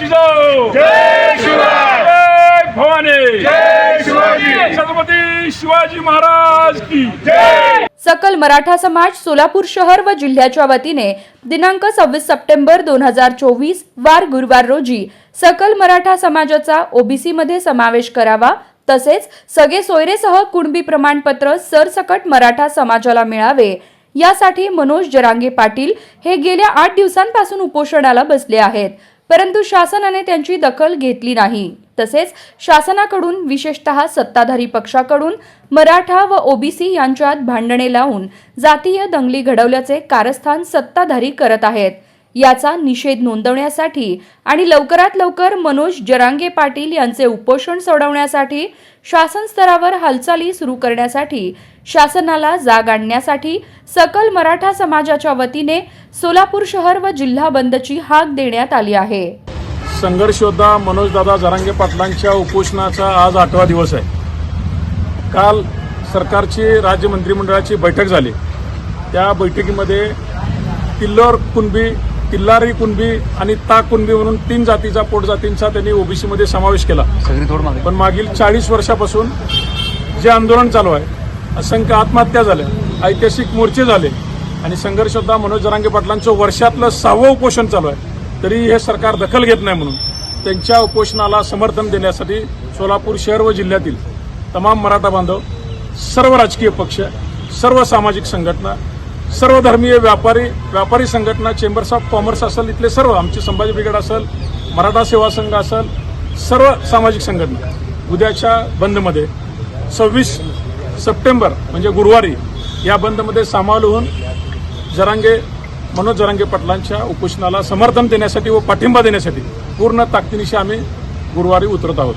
जिजाऊ जय शिवराय जय भवानी। जय शिवाजी। छत्रपती शिवाजी महाराज की। जय। सकल मराठा समाज सोलापूर शहर व जिल्ह्याच्या वतीने दिनांक सव्वीस सप्टेंबर दोन हजार चोवीस वार गुरुवार रोजी सकल मराठा समाजाचा ओबीसी मध्ये समावेश करावा. तसेच सगळे सोयरेसह कुणबी प्रमाणपत्र सरसकट मराठा समाजाला मिळावे. यासाठी मनोज जरांगे पाटील हे गेल्या आठ दिवसांपासून उपोषणाला बसले आहेत. परंतु शासनाने त्यांची दखल घेतली नाही. तसेच शासनाकडून विशेषतः सत्ताधारी पक्षाकडून मराठा व ओबीसी यांच्यात भांडणे लावून जातीय दंगली घडवल्याचे कारस्थान सत्ताधारी करत आहेत. याचा निषेध नोंदवण्यासाठी आणि लवकरात लवकर मनोज जरांगे पाटील यांचे उपोषण सोडवण्यासाठी शासन स्तरावर हालचाली सुरू करण्यासाठी शासनाला जाग आणण्यासाठी सकल मराठा समाजाच्या वतीने सोलापूर शहर व जिल्हा बंदची हाक देण्यात आली आहे. संघर्षयोद्धा मनोजदादा जरांगे पाटलांच्या उपोषणाचा आज आठवा दिवस आहे. काल सरकारची राज्य मंत्रिमंडळाची बैठक झाली. त्या बैठकीमध्ये किल्लोर कुणबी तिल्लारी कुणबी आणि ता कुणबी म्हणून तीन जातीचा पोटजातींचा त्यांनी ओबीसीमध्ये समावेश केला. सगळी थोड मागे. पण मागील चाळीस वर्षापासून जे आंदोलन चालू आहे असंख्य आत्महत्या झाल्या ऐतिहासिक मोर्चे झाले आणि संघर्ष योद्धा मनोज जरांगे पाटलांचं वर्षातलं सहावं उपोषण चालू आहे. तरी हे सरकार दखल घेत नाही म्हणून त्यांच्या उपोषणाला समर्थन देण्यासाठी सोलापूर शहर व जिल्ह्यातील तमाम मराठा बांधव सर्व राजकीय पक्ष सर्व सामाजिक संघटना सर्व धर्मीय व्यापारी व्यापारी संघटना चेंबर्स ऑफ कॉमर्स असेल इथले सर्व आमचे संभाजी ब्रिगेड असेल मराठा सेवा संघ असेल सर्व सामाजिक संघटना उद्याच्या बंदमध्ये सव्वीस सप्टेंबर म्हणजे गुरुवारी या बंदमध्ये सामावून होऊन जरांगे मनोज जरांगे पाटलांच्या उपोषणाला समर्थन देण्यासाठी व पाठिंबा देण्यासाठी पूर्ण ताकदीनिशी आम्ही गुरुवारी उतरत आहोत.